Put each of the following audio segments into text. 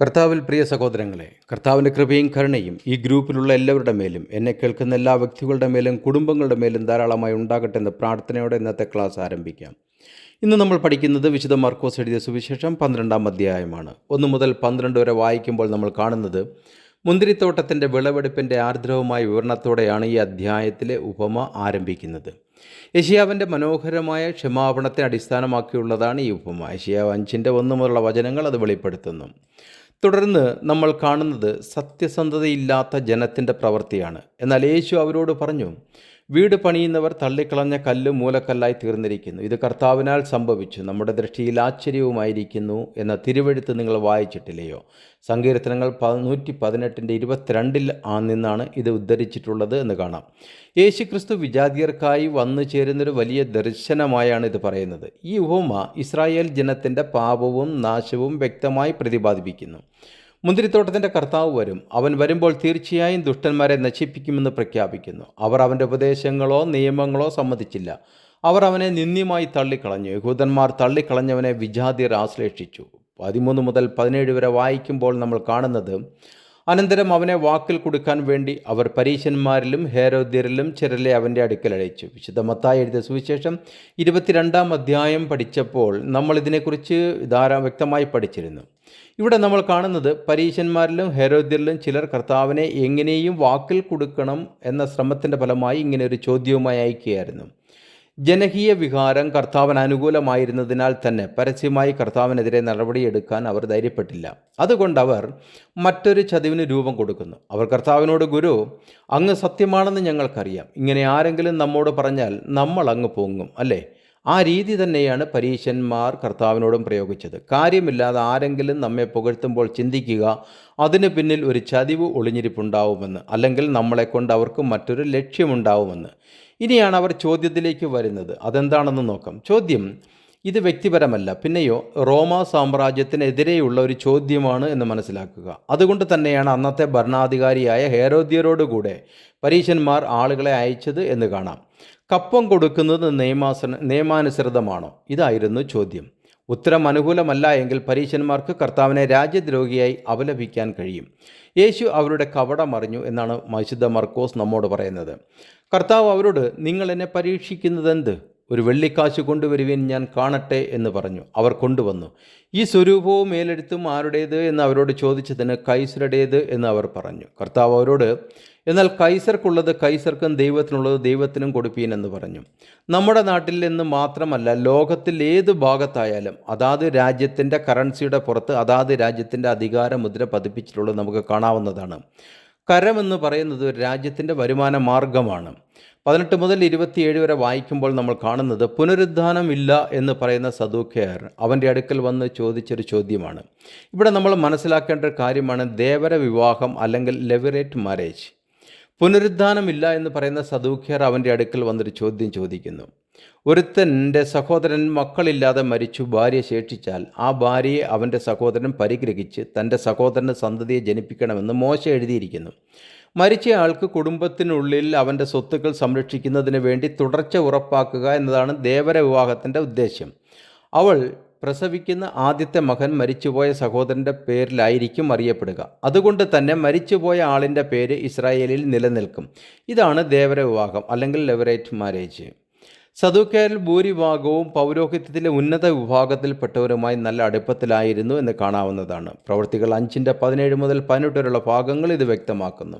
കർത്താവിൽ പ്രിയ സഹോദരങ്ങളെ കർത്താവിന്റെ കൃപയും കരുണയും ഈ ഗ്രൂപ്പിലുള്ള എല്ലാവരുടെ മേലും എന്നെ കേൾക്കുന്ന എല്ലാ വ്യക്തികളുടെ മേലും കുടുംബങ്ങളുടെ മേലും ധാരാളമായി ഉണ്ടാകട്ടെ എന്ന പ്രാർത്ഥനയോടെ ഇന്നത്തെ ക്ലാസ് ആരംഭിക്കാം. ഇന്ന് നമ്മൾ പഠിക്കുന്നത് വിശുദ്ധ മാർക്കോസ് എഴുതിയ സുവിശേഷം പന്ത്രണ്ടാം അധ്യായമാണ്. ഒന്ന് മുതൽ പന്ത്രണ്ട് വരെ വായിക്കുമ്പോൾ നമ്മൾ കാണുന്നത് മുന്തിരിത്തോട്ടത്തിന്റെ വിളവെടുപ്പിന്റെ ആർദ്രവുമായ വിവരണത്തോടെയാണ് ഈ അധ്യായത്തിലെ ഉപമ ആരംഭിക്കുന്നത്. യഷിയാവിന്റെ മനോഹരമായ ക്ഷമാപണത്തെ അടിസ്ഥാനമാക്കിയുള്ളതാണ് ഈ ഉപമ. യഷിയാവ് അഞ്ചിന്റെ ഒന്ന് മുതലുള്ള വചനങ്ങൾ അത് വെളിപ്പെടുത്തുന്നു. തുടർന്ന് നമ്മൾ കാണുന്നത് സത്യസന്ധതയില്ലാത്ത ജനത്തിന്റെ പ്രവൃത്തിയാണ്. എന്നാൽ യേശു അവരോട് പറഞ്ഞു വീട് പണിയുന്നവർ തള്ളിക്കളഞ്ഞ കല്ല് മൂലക്കല്ലായി തീർന്നിരിക്കുന്നു. ഇത് കർത്താവിനാൽ സംഭവിച്ചു. നമ്മുടെ ദൃഷ്ടിയിൽ ആശ്ചര്യവുമായിരിക്കുന്നു എന്ന തിരുവെഴുത്ത് നിങ്ങൾ വായിച്ചിട്ടില്ലയോ? സങ്കീർത്തനങ്ങൾ നൂറ്റി പതിനെട്ടിന്റെ ഇരുപത്തിരണ്ടിൽ നിന്നാണ് ഇത് ഉദ്ധരിച്ചിട്ടുള്ളത് എന്ന് കാണാം. യേശുക്രിസ്തു വിജാതിയർക്കായി വന്നു ചേരുന്നൊരു വലിയ ദർശനമായാണ് ഇത് പറയുന്നത്. ഈ ഉപമ ഇസ്രായേൽ ജനത്തിന്റെ പാപവും നാശവും വ്യക്തമായി പ്രതിപാദിപ്പിക്കുന്നു. മുന്തിരിത്തോട്ടത്തിന്റെ കർത്താവ് വരും. അവൻ വരുമ്പോൾ തീർച്ചയായും ദുഷ്ടന്മാരെ നശിപ്പിക്കുമെന്ന് പ്രഖ്യാപിക്കുന്നു. അവർ അവന്റെ ഉപദേശങ്ങളോ നിയമങ്ങളോ സമ്മതിച്ചില്ല. അവർ അവനെ നിന്ദ്യമായി തള്ളിക്കളഞ്ഞു. യഹൂദന്മാർ തള്ളിക്കളഞ്ഞവനെ വിജാതിയർ ആശ്ലേഷിച്ചു. പതിമൂന്ന് മുതൽ പതിനേഴ് വരെ വായിക്കുമ്പോൾ നമ്മൾ കാണുന്നത് അനന്തരം അവനെ വാക്കിൽ കൊടുക്കാൻ വേണ്ടി അവർ പരീശന്മാരിലും ഹേരോദ്യരിലും ചിരലെ അവന്റെ അടുക്കൽ അയച്ചു. വിശുദ്ധ എഴുതിയ സുവിശേഷം ഇരുപത്തിരണ്ടാം അധ്യായം പഠിച്ചപ്പോൾ നമ്മൾ ഇതിനെക്കുറിച്ച് ധാരാളം വ്യക്തമായി പഠിച്ചിരുന്നു. ഇവിടെ നമ്മൾ കാണുന്നത് പരീശന്മാരിലും ഹേരോദ്യരിലും ചിലർ കർത്താവിനെ എങ്ങനെയും വാക്കിൽ കൊടുക്കണം എന്ന ശ്രമത്തിന്റെ ഫലമായി ഇങ്ങനെ ഒരു ചോദ്യവുമായി അയക്കുകയായിരുന്നു. ജനകീയ വികാരം കർത്താവിന് അനുകൂലമായിരുന്നതിനാൽ തന്നെ പരസ്യമായി കർത്താവിനെതിരെ നടപടിയെടുക്കാൻ അവർ ധൈര്യപ്പെട്ടില്ല. അതുകൊണ്ട് അവർ മറ്റൊരു ചതിവിന് രൂപം കൊടുക്കുന്നു. അവർ കർത്താവിനോട് ഗുരു അങ്ങ് സത്യമാണെന്ന് ഞങ്ങൾക്കറിയാം. ഇങ്ങനെ ആരെങ്കിലും നമ്മോട് പറഞ്ഞാൽ നമ്മൾ അങ്ങ് പൊങ്ങും അല്ലേ? ആ രീതി തന്നെയാണ് പരീശന്മാർ കർത്താവിനോടും പ്രയോഗിച്ചത്. കാര്യമില്ലാതെ ആരെങ്കിലും നമ്മെ പുകഴ്ത്തുമ്പോൾ ചിന്തിക്കുക അതിന് പിന്നിൽ ഒരു ചതിവ് ഒളിഞ്ഞിരിപ്പുണ്ടാവുമെന്ന് അല്ലെങ്കിൽ നമ്മളെ കൊണ്ട് അവർക്ക് മറ്റൊരു ലക്ഷ്യമുണ്ടാവുമെന്ന്. ഇനിയാണ് അവർ ചോദ്യത്തിലേക്ക് വരുന്നത്. അതെന്താണെന്ന് നോക്കാം. ചോദ്യം ഇത് വ്യക്തിപരമല്ല. പിന്നെയോ റോമ സാമ്രാജ്യത്തിനെതിരെയുള്ള ഒരു ചോദ്യമാണ് എന്ന് മനസ്സിലാക്കുക. അതുകൊണ്ട് തന്നെയാണ് അന്നത്തെ ഭരണാധികാരിയായ ഹേരോദ്യരോടുകൂടെ പരീശന്മാർ ആളുകളെ അയച്ചത് എന്ന് കാണാം. കപ്പം കൊടുക്കുന്നത് നിയമാസന നിയമാനുസൃതമാണോ? ഇതായിരുന്നു ചോദ്യം. ഉത്തരം അനുകൂലമല്ല എങ്കിൽ പരീശന്മാർക്ക് കർത്താവിനെ രാജ്യദ്രോഹിയായി അപലപിക്കാൻ കഴിയും. യേശു അവരുടെ കവടമറിഞ്ഞു എന്നാണ് മൈശുദ്ധ മർക്കോസ് നമ്മോട് പറയുന്നത്. കർത്താവ് അവരോട് നിങ്ങൾ എന്നെ പരീക്ഷിക്കുന്നതെന്ത്? ഒരു വെള്ളിക്കാശ് കൊണ്ടുവരുവിൻ ഞാൻ കാണട്ടെ എന്ന് പറഞ്ഞു. അവർ കൊണ്ടുവന്നു. ഈ സ്വരൂപവും മേലെടുത്തും ആരുടേത്? എന്ന് അവരോട് ചോദിച്ചതിന് കൈസരുടേത്? എന്ന് അവർ പറഞ്ഞു. കർത്താവ് അവരോട് എന്നാൽ കൈസർക്കുള്ളത് കൈസർക്കും ദൈവത്തിനുള്ളത് ദൈവത്തിനും കൊടുപ്പീൻ എന്ന് പറഞ്ഞു. നമ്മുടെ നാട്ടിൽ നിന്ന് മാത്രമല്ല ലോകത്തിൽ ഏത് ഭാഗത്തായാലും അതാത് രാജ്യത്തിന്റെ കറൻസിയുടെ പുറത്ത് അതാത് രാജ്യത്തിന്റെ അധികാര മുദ്ര പതിപ്പിച്ചിട്ടുള്ളത് നമുക്ക് കാണാവുന്നതാണ്. കരമെന്ന് പറയുന്നത് ഒരു രാജ്യത്തിന്റെ വരുമാന മാർഗമാണ്. പതിനെട്ട് മുതൽ ഇരുപത്തിയേഴ് വരെ വായിക്കുമ്പോൾ നമ്മൾ കാണുന്നത് പുനരുദ്ധാനം ഇല്ല എന്ന് പറയുന്ന സദൂഖ്യർ അവന്റെ അടുക്കൽ വന്ന് ചോദിച്ചൊരു ചോദ്യമാണ്. ഇവിടെ നമ്മൾ മനസ്സിലാക്കേണ്ട ഒരു കാര്യമാണ് ദേവര വിവാഹം അല്ലെങ്കിൽ ലെവറേറ്റ് മാരേജ് പുനരുദ്ധാനമില്ല എന്ന് പറയുന്ന സദൂഖ്യർ അവന്റെ അടുക്കൽ വന്നൊരു ചോദ്യം ചോദിക്കുന്നു. ഒരുത്തന്റെ സഹോദരൻ മക്കളില്ലാതെ മരിച്ചു ഭാര്യ ശേഷിച്ചാൽ ആ ഭാര്യയെ അവന്റെ സഹോദരൻ പരിഗ്രഹിച്ച് തന്റെ സഹോദരന് സന്തതിയെ ജനിപ്പിക്കണമെന്ന് മോശ എഴുതിയിരിക്കുന്നു. മരിച്ചയാൾക്ക് കുടുംബത്തിനുള്ളിൽ അവന്റെ സ്വത്തുക്കൾ സംരക്ഷിക്കുന്നതിന് വേണ്ടി തുടർച്ച ഉറപ്പാക്കുക എന്നതാണ് ദേവര വിവാഹത്തിന്റെ ഉദ്ദേശ്യം അവൾ പ്രസവിക്കുന്ന ആദ്യത്തെ മകൻ മരിച്ചുപോയ സഹോദരന്റെ പേരിലായിരിക്കും അറിയപ്പെടുക. അതുകൊണ്ട് തന്നെ മരിച്ചുപോയ ആളിന്റെ പേര് ഇസ്രായേലിൽ നിലനിൽക്കും. ഇതാണ് ദേവര വിവാഹം അല്ലെങ്കിൽ ലെവറേറ്റ് മാരേജ്. സദൂക്കറിൽ ഭൂരിഭാഗവും പൗരോഹിത്യത്തിലെ ഉന്നത വിഭാഗത്തിൽപ്പെട്ടവരുമായി നല്ല അടുപ്പത്തിലായിരുന്നു എന്ന് കാണാവുന്നതാണ്. പ്രവൃത്തികൾ അഞ്ചിന്റെ പതിനേഴ് മുതൽ പതിനെട്ട് വരെയുള്ള ഭാഗങ്ങൾ ഇത് വ്യക്തമാക്കുന്നു.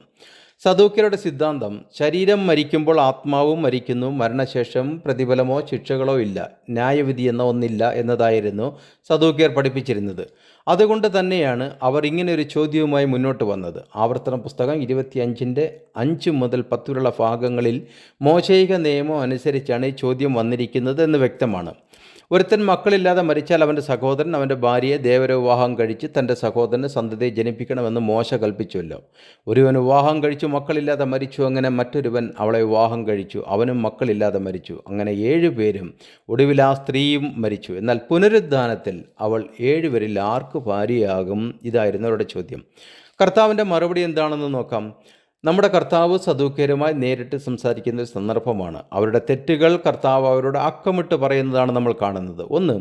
സദൂക്കരുടെ സിദ്ധാന്തം ശരീരം മരിക്കുമ്പോൾ ആത്മാവും മരിക്കുന്നു മരണശേഷം പ്രതിഫലമോ ശിക്ഷകളോ ഇല്ല ന്യായവിധി എന്ന ഒന്നില്ല എന്നതായിരുന്നു സദൂക്കിയർ പഠിപ്പിച്ചിരുന്നത്. അതുകൊണ്ട് തന്നെയാണ് അവർ ഇങ്ങനെ ഒരു ചോദ്യവുമായി മുന്നോട്ട് വന്നത്. ആവർത്തന പുസ്തകം ഇരുപത്തിയഞ്ചിന്റെ അഞ്ച് മുതൽ പത്തുള്ള ഭാഗങ്ങളിൽ മോശയിക നിയമം അനുസരിച്ചാണ് ഈ ചോദ്യം വന്നിരിക്കുന്നത് എന്ന് വ്യക്തമാണ്. ഒരുത്തൻ മക്കളില്ലാതെ മരിച്ചാൽ അവന്റെ സഹോദരൻ അവന്റെ ഭാര്യയെ ദേവരവിവാഹം കഴിച്ച് തന്റെ സഹോദരന് സന്തതിയെ ജനിപ്പിക്കണമെന്ന് മോശ കൽപ്പിച്ചുവല്ലോ. ഒരുവൻ വിവാഹം കഴിച്ചു മക്കളില്ലാതെ മരിച്ചു അങ്ങനെ മറ്റൊരുവൻ അവളെ വിവാഹം കഴിച്ചു അവനും മക്കളില്ലാതെ മരിച്ചു. അങ്ങനെ ഏഴു പേരും ഒടുവിൽ ആ സ്ത്രീയും മരിച്ചു. എന്നാൽ പുനരുദ്ധാനത്തിൽ അവൾ ഏഴുപേരിൽ ആർക്ക് ഭാര്യയാകും? ഇതായിരുന്നു അവരുടെ ചോദ്യം. കർത്താവിന്റെ മറുപടി എന്താണെന്ന് നോക്കാം. നമ്മുടെ കർത്താവ് സദൂക്കരുമായി നേരിട്ട് സംസാരിക്കുന്ന ഒരു സന്ദർഭമാണ്. അവരുടെ തെറ്റുകൾ കർത്താവ് അവരോട് അക്കമിട്ട് പറയുന്നതാണ് നമ്മൾ കാണുന്നത്. ഒന്ന്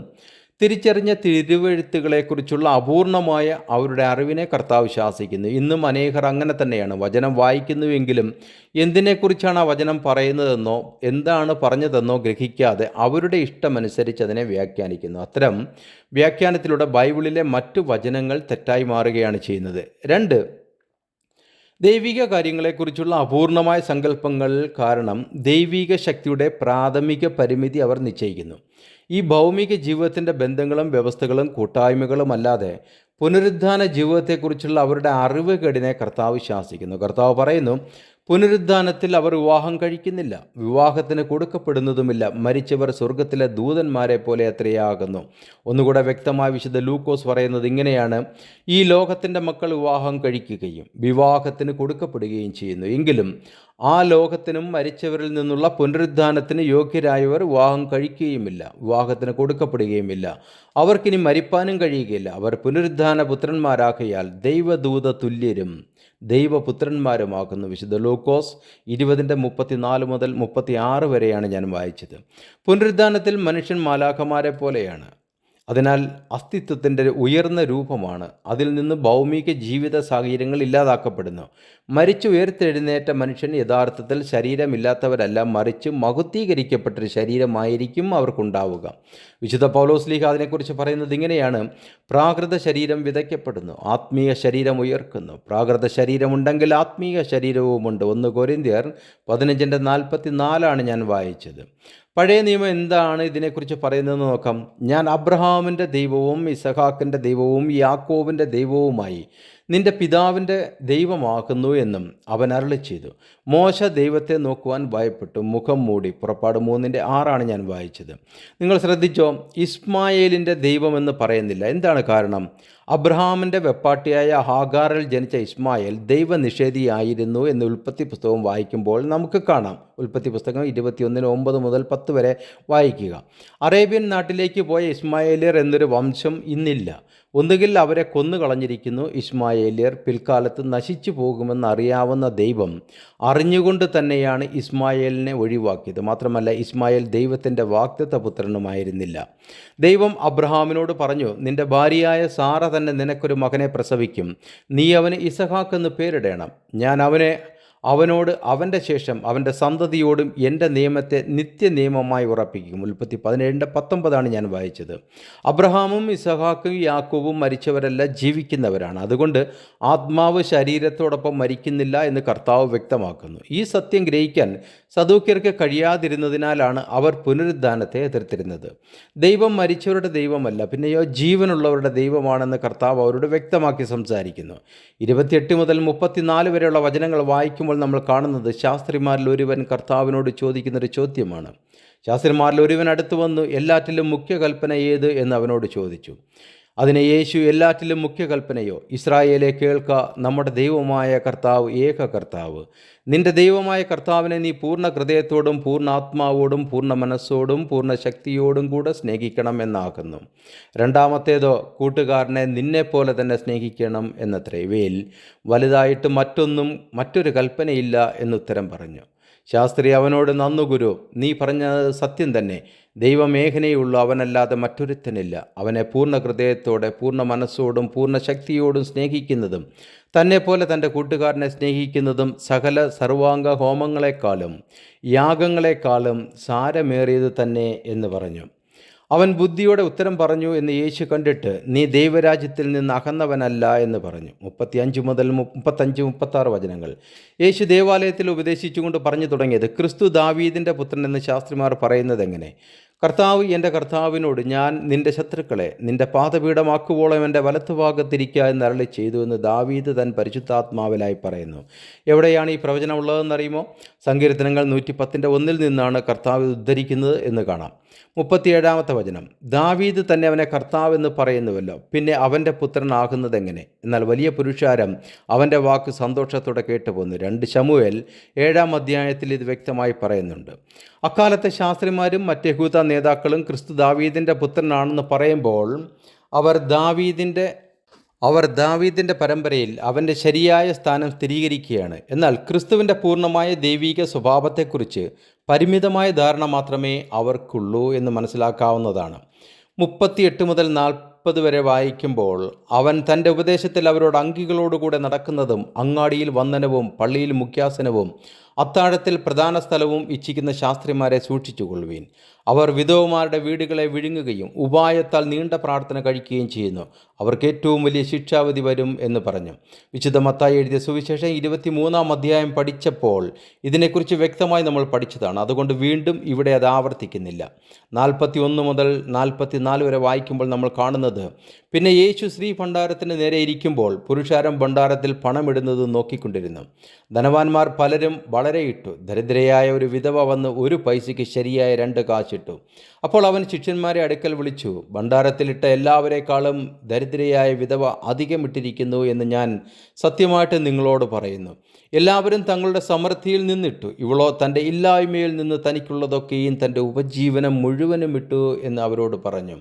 തിരിച്ചറിഞ്ഞ തിരുവെഴുത്തുകളെക്കുറിച്ചുള്ള അപൂർണമായ അവരുടെ അറിവിനെ കർത്താവ് ശാസിക്കുന്നു. ഇന്നും അനേകർ അങ്ങനെ തന്നെയാണ്. വചനം വായിക്കുന്നുവെങ്കിലും എന്തിനെക്കുറിച്ചാണ് ആ വചനം പറയുന്നതെന്നോ എന്താണ് പറഞ്ഞതെന്നോ ഗ്രഹിക്കാതെ അവരുടെ ഇഷ്ടമനുസരിച്ച് അതിനെ വ്യാഖ്യാനിക്കുന്നു. അത്തരം വ്യാഖ്യാനത്തിലൂടെ ബൈബിളിലെ മറ്റു വചനങ്ങൾ തെറ്റായി മാറുകയാണ് ചെയ്യുന്നത്. രണ്ട് ദൈവിക കാര്യങ്ങളെക്കുറിച്ചുള്ള അപൂർണമായ സങ്കല്പങ്ങൾ കാരണം ദൈവിക ശക്തിയുടെ പ്രാഥമിക പരിമിതി അവർ നിശ്ചയിക്കുന്നു. ഈ ഭൗമിക ജീവിതത്തിന്റെ ബന്ധങ്ങളും വ്യവസ്ഥകളും കൂട്ടായ്മകളും അല്ലാതെ പുനരുദ്ധാന ജീവിതത്തെക്കുറിച്ചുള്ള അവരുടെ അറിവ് കേടിനെ കർത്താവ് ശാസിക്കുന്നു. കർത്താവ് പറയുന്നു പുനരുദ്ധാനത്തിൽ അവർ വിവാഹം കഴിക്കുന്നില്ല. വിവാഹത്തിന് കൊടുക്കപ്പെടുന്നതുമില്ല. മരിച്ചവർ സ്വർഗത്തിലെ ദൂതന്മാരെ പോലെ അത്രയാകുന്നു. ഒന്നുകൂടെ വ്യക്തമായ വിശുദ്ധ ലൂക്കോസ് പറയുന്നത് ഇങ്ങനെയാണ്. ഈ ലോകത്തിന്റെ മക്കൾ വിവാഹം കഴിക്കുകയും വിവാഹത്തിന് കൊടുക്കപ്പെടുകയും ചെയ്യുന്നു. എങ്കിലും ആ ലോകത്തിനും മരിച്ചവരിൽ നിന്നുള്ള പുനരുദ്ധാനത്തിന് യോഗ്യരായവർ വിവാഹം കഴിക്കുകയുമില്ല. വിവാഹത്തിന് കൊടുക്കപ്പെടുകയുമില്ല. അവർക്കിനി മരിപ്പാനും കഴിയുകയില്ല. അവർ പുനരുദ്ധാന പുത്രന്മാരാകയാൽ ദൈവദൂത തുല്യരും ദൈവപുത്രന്മാരുമാക്കുന്നു. വിശുദ്ധ ലൂക്കോസ് ഇരുപതിന്റെ മുപ്പത്തിനാല് മുതൽ മുപ്പത്തി ആറ് വരെയാണ് ഞാൻ വായിച്ചത്. പുനരുദ്ധാനത്തിൽ മനുഷ്യൻ മാലാഖമാരെ പോലെയാണ്. അതിനാൽ അസ്തിത്വത്തിന്റെ ഉയർന്ന രൂപമാണ്. അതിൽ നിന്ന് ഭൗമിക ജീവിത സാഹചര്യങ്ങൾ ഇല്ലാതാക്കപ്പെടുന്നു. മരിച്ചു ഉയർത്തെഴുന്നേറ്റ മനുഷ്യൻ യഥാർത്ഥത്തിൽ ശരീരമില്ലാത്തവരല്ല. മറിച്ച് മഹുദ്ധീകരിക്കപ്പെട്ടൊരു ശരീരമായിരിക്കും അവർക്കുണ്ടാവുക. വിശുദ്ധ പൗലോസ് ലീഹ അതിനെക്കുറിച്ച് പറയുന്നത് ഇങ്ങനെയാണ്. പ്രാകൃത ശരീരം വിതയ്ക്കപ്പെടുന്നു. ആത്മീയ ശരീരം ഉയർക്കുന്നു. പ്രാകൃത ശരീരമുണ്ടെങ്കിൽ ആത്മീയ ശരീരവുമുണ്ട്. ഒന്ന് കൊരിന്തിയർ പതിനഞ്ചിന്റെ നാൽപ്പത്തി നാലാണ് ഞാൻ വായിച്ചത്. പഴയ നിയമം എന്താണ് ഇതിനെക്കുറിച്ച് പറയുന്നതെന്ന് നോക്കാം. ഞാൻ അബ്രഹാമിന്റെ ദൈവവും ഇസഹാക്കിന്റെ ദൈവവും യാക്കോവിന്റെ ദൈവവുമായി നിന്റെ പിതാവിന്റെ ദൈവമാക്കുന്നു എന്നും അവൻ അരളി ചെയ്തു മോശ ദൈവത്തെ നോക്കുവാൻ ഭയപ്പെട്ടു. മുഖം മൂടി. പുറപ്പാട് മൂന്നിന്റെ ആറാണ് ഞാൻ വായിച്ചത്. നിങ്ങൾ ശ്രദ്ധിച്ചോ? ഇസ്മായേലിന്റെ ദൈവമെന്ന് പറയുന്നില്ല. എന്താണ് കാരണം? അബ്രഹാമിന്റെ വെപ്പാട്ടിയായ ഹാഗാറിൽ ജനിച്ച ഇസ്മായേൽ ദൈവനിഷേധിയായിരുന്നു എന്ന് ഉൽപ്പത്തി പുസ്തകം വായിക്കുമ്പോൾ നമുക്ക് കാണാം. ഉൽപ്പത്തി പുസ്തകം ഇരുപത്തിയൊന്നിന് ഒമ്പത് മുതൽ പത്ത് വരെ വായിക്കുക. അറേബ്യൻ നാട്ടിലേക്ക് പോയ ഇസ്മായേലിയർ എന്നൊരു വംശം ഇന്നില്ല. ഒന്നുകിൽ അവരെ കൊന്നുകളഞ്ഞിരിക്കുന്നു ഇസ്മായേലിയർ പിൽക്കാലത്ത് നശിച്ചു പോകുമെന്ന് അറിയാവുന്ന ദൈവം അറിഞ്ഞുകൊണ്ട് തന്നെയാണ് ഇസ്മായേലിനെ ഒഴിവാക്കിയത്. മാത്രമല്ല ഇസ്മായേൽ ദൈവത്തിന്റെ വാക്തത്വ പുത്രനുമായിരുന്നില്ല ദൈവം അബ്രഹാമിനോട് പറഞ്ഞു നിന്റെ ഭാര്യയായ സാറ തന്നെ നിനക്കൊരു മകനെ പ്രസവിക്കും. നീ അവന് ഇസഹാക്ക് എന്ന് പേരിടണം. ഞാൻ അവനെ അവനോട് അവന്റെ ശേഷം അവന്റെ സന്തതിയോടും എന്റെ നിയമത്തെ നിത്യനിയമമായി ഉറപ്പിക്കും. ഉൽപ്പത്തി പതിനേഴിന്റെ പത്തൊമ്പതാണ് ഞാൻ വായിച്ചത്. അബ്രഹാമും ഇസഹാക്കും യാക്കോവും മരിച്ചവരല്ല ജീവിക്കുന്നവരാണ്. അതുകൊണ്ട് ആത്മാവ് ശരീരത്തോടൊപ്പം മരിക്കുന്നില്ല എന്ന് കർത്താവ് വ്യക്തമാക്കുന്നു. ഈ സത്യം ഗ്രഹിക്കാൻ സദൂക്യർക്ക് കഴിയാതിരുന്നതിനാലാണ് അവർ പുനരുദ്ധാനത്തെ എതിർത്തിരുന്നത്. ദൈവം മരിച്ചവരുടെ ദൈവമല്ല പിന്നെയോ ജീവനുള്ളവരുടെ ദൈവമാണെന്ന് കർത്താവ് അവരോട് വ്യക്തമാക്കി സംസാരിക്കുന്നു. ഇരുപത്തിയെട്ട് മുതൽ മുപ്പത്തിനാല് വരെയുള്ള വചനങ്ങൾ വായിക്കുമ്പോൾ നമ്മൾ കാണുന്നത് ശാസ്ത്രിമാരിൽ ഒരുവൻ കർത്താവിനോട് ചോദിക്കുന്നൊരു ചോദ്യമാണ്. ശാസ്ത്രിമാരിൽ ഒരുവൻ അടുത്തു വന്നു എല്ലാറ്റിലും മുഖ്യ കൽപ്പന ഏത്? എന്ന് അവനോട് ചോദിച്ചു. അതിനെ യേശു എല്ലാറ്റിലും മുഖ്യ കൽപ്പനയോ? ഇസ്രായേലെ കേൾക്ക നമ്മുടെ ദൈവമായ കർത്താവ് ഏക കർത്താവ്. നിന്റെ ദൈവമായ കർത്താവിനെ നീ പൂർണ ഹൃദയത്തോടും പൂർണ ആത്മാവോടും പൂർണ മനസ്സോടും പൂർണ ശക്തിയോടും കൂടെ സ്നേഹിക്കണം എന്നാകുന്നു. രണ്ടാമത്തേതോ കൂട്ടുകാരനെ നിന്നെപ്പോലെ തന്നെ സ്നേഹിക്കണം എന്നത്രേ. ഇവയിൽ വലുതായിട്ട് മറ്റൊന്നും മറ്റൊരു കൽപ്പനയില്ല എന്നുത്തരം പറഞ്ഞു. ശാസ്ത്രി അവനോട് നന്നു ഗുരു നീ പറഞ്ഞത് സത്യം തന്നെ. ദൈവമേഖനയുള്ള അവനല്ലാതെ മറ്റൊരുത്തനില്ല. അവനെ പൂർണ ഹൃദയത്തോടെ പൂർണ മനസ്സോടും പൂർണ ശക്തിയോടും സ്നേഹിക്കുന്നതും തന്നെപ്പോലെ തന്റെ കൂട്ടുകാരനെ സ്നേഹിക്കുന്നതും സകല സർവാംഗ ഹോമങ്ങളെക്കാളും യാഗങ്ങളെക്കാളും സാരമേറിയത് തന്നെ എന്ന് പറഞ്ഞു. അവൻ ബുദ്ധിയോടെ ഉത്തരം പറഞ്ഞു എന്ന് യേശു കണ്ടിട്ട് നീ ദൈവരാജ്യത്തിൽ നിന്ന് അകന്നവനല്ല എന്ന് പറഞ്ഞു. മുപ്പത്തിയഞ്ച് മുതൽ മുപ്പത്തഞ്ച് മുപ്പത്താറ് വചനങ്ങൾ. യേശു ദേവാലയത്തിൽ ഉപദേശിച്ചുകൊണ്ട് പറഞ്ഞു തുടങ്ങിയത് ക്രിസ്തു ദാവീദിന്റെ പുത്രൻ എന്ന് ശാസ്ത്രിമാർ പറയുന്നത് എങ്ങനെ? കർത്താവ് എന്റെ കർത്താവിനോട് ഞാൻ നിന്റെ ശത്രുക്കളെ നിന്റെ പാതപീഠമാക്കുവോളം എന്റെ വലത്തുഭാഗത്തിരിക്കുക അരളി ചെയ്തു എന്ന് ദാവീദ് തൻ പരിശുദ്ധാത്മാവിലായി പറയുന്നു. എവിടെയാണ് ഈ പ്രവചനം ഉള്ളതെന്നറിയുമോ? സങ്കീർത്തനങ്ങൾ നൂറ്റി പത്തിന്റെ ഒന്നിൽ നിന്നാണ് കർത്താവ് ഉദ്ധരിക്കുന്നത് എന്ന് കാണാം. മുപ്പത്തിയേഴാമത്തെ വചനം ദാവീദ് തന്നെ അവനെ കർത്താവ് എന്ന് പറയുന്നുവല്ലോ പിന്നെ അവന്റെ പുത്രനാകുന്നത് എങ്ങനെ എന്നാൽ വലിയ പുരുഷാരം അവന്റെ വാക്ക് സന്തോഷത്തോടെ കേട്ടുപോന്നു. രണ്ട് ശമുവേൽ ഏഴാം അധ്യായത്തിൽ ഇത് വ്യക്തമായി പറയുന്നുണ്ട്. അക്കാലത്തെ ശാസ്ത്രിമാരും മറ്റ് യഹൂദ നേതാക്കളും ക്രിസ്തു ദാവീദിന്റെ പുത്രനാണെന്ന് പറയുമ്പോൾ അവർ ദാവീദിന്റെ അവർ ദാവീദിന്റെ പരമ്പരയിൽ അവന്റെ ശരിയായ സ്ഥാനം സ്ഥിരീകരിക്കുകയാണ്. എന്നാൽ ക്രിസ്തുവിന്റെ പൂർണമായ ദൈവീക സ്വഭാവത്തെക്കുറിച്ച് പരിമിതമായ ധാരണ മാത്രമേ അവർക്കുള്ളൂ എന്ന് മനസ്സിലാക്കാവുന്നതാണ്. മുപ്പത്തിയെട്ട് മുതൽ നാൽപ്പത് വരെ വായിക്കുമ്പോൾ അവൻ തന്റെ ഉപദേശത്തിൽ അവരോട് അങ്കികളോടുകൂടെ നടക്കുന്നതും അങ്ങാടിയിൽ വന്ദനവും പള്ളിയിൽ മുഖ്യാസനവും അത്താഴത്തിൽ പ്രധാന സ്ഥലവും ഇച്ഛിക്കുന്ന ശാസ്ത്രിമാരെ സൂക്ഷിച്ചുകൊള്ളുവീൻ. അവർ വിധവമാരുടെ വീടുകളെ വിഴുങ്ങുകയും ഉപായത്താൽ നീണ്ട പ്രാർത്ഥന കഴിക്കുകയും ചെയ്യുന്നു. അവർക്ക് ഏറ്റവും വലിയ ശിക്ഷാവിധി വരും എന്ന് പറഞ്ഞു. വിശുദ്ധ മത്തായി എഴുതിയ സുവിശേഷം ഇരുപത്തിമൂന്നാം അധ്യായം പഠിച്ചപ്പോൾ ഇതിനെക്കുറിച്ച് വ്യക്തമായി നമ്മൾ പഠിച്ചതാണ്. അതുകൊണ്ട് വീണ്ടും ഇവിടെ അത് ആവർത്തിക്കുന്നില്ല. നാൽപ്പത്തി ഒന്ന് മുതൽ നാൽപ്പത്തി നാല് വരെ വായിക്കുമ്പോൾ നമ്മൾ കാണുന്നത് പിന്നെ യേശു ശ്രീ ഭണ്ഡാരത്തിന് നേരെ ഇരിക്കുമ്പോൾ പുരുഷാരം ഭണ്ഡാരത്തിൽ പണമിടുന്നത് നോക്കിക്കൊണ്ടിരുന്നു. ധനവാന്മാർ പലരും ഇട്ടു. ദരിദ്രയായ ഒരു വിധവ വന്ന് ഒരു പൈസയ്ക്ക് ശരിയായ രണ്ട് കാശിട്ടു. അപ്പോൾ അവൻ ശിഷ്യന്മാരെ അടുക്കൽ വിളിച്ചു ഭണ്ഡാരത്തിലിട്ട എല്ലാവരേക്കാളും ദരിദ്രയായ വിധവ അധികം ഇട്ടിരിക്കുന്നു എന്ന് ഞാൻ സത്യമായിട്ട് നിങ്ങളോട് പറയുന്നു. എല്ലാവരും തങ്ങളുടെ സമൃദ്ധിയിൽ നിന്നിട്ടു. ഇവളോ തന്റെ ഇല്ലായ്മയിൽ നിന്ന് തനിക്കുള്ളതൊക്കെയും തന്റെ ഉപജീവനം മുഴുവനും ഇട്ടു എന്ന് അവരോട് പറഞ്ഞു.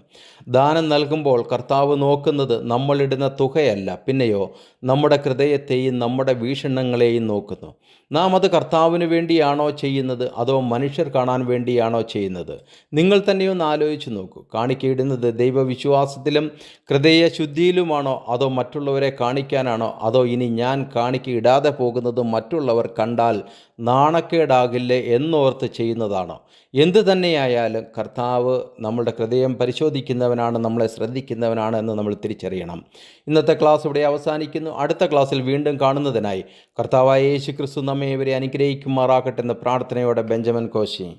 ദാനം നൽകുമ്പോൾ കർത്താവ് നോക്കുന്നത് നമ്മളിടുന്ന തുകയല്ല. പിന്നെയോ നമ്മുടെ ഹൃദയത്തെയും നമ്മുടെ വീക്ഷണങ്ങളെയും നോക്കുന്നു. നാം അത് കർത്താവിന് വേണ്ടിയാണോ ചെയ്യുന്നത്? അതോ മനുഷ്യർ കാണാൻ വേണ്ടിയാണോ ചെയ്യുന്നത്? നിങ്ങൾ തന്നെയൊന്ന് ആലോചിച്ച് നോക്കൂ. കാണിക്കയിടുന്നത് ദൈവവിശ്വാസത്തിലും ഹൃദയ ശുദ്ധിയിലുമാണോ അതോ മറ്റുള്ളവരെ കാണിക്കാനാണോ? അതോ ഇനി ഞാൻ കാണിക്ക ഇടാതെ പോകുന്നത് മറ്റുള്ളവർ കണ്ടാൽ നാണക്കേടാകില്ലേ എന്നോർത്ത് ചെയ്യുന്നതാണോ. എന്തു തന്നെയായാലും കർത്താവ് നമ്മുടെ ഹൃദയം പരിശോധിക്കുന്നവനാണ് നമ്മളെ ശ്രദ്ധിക്കുന്നവനാണ് എന്ന് നമ്മൾ തിരിച്ചറിയണം. ഇന്നത്തെ ക്ലാസ് ഇവിടെ അവസാനിക്കുന്നു. അടുത്ത ക്ലാസ്സിൽ വീണ്ടും കാണുന്നതിനായി കർത്താവായ യേശു ക്രിസ്തു നമ്മെ ഇവരെ അനുഗ്രഹിക്കുമാറാകട്ടെ എന്ന പ്രാർത്ഥനയോടെ ബെഞ്ചമിൻ കോശി.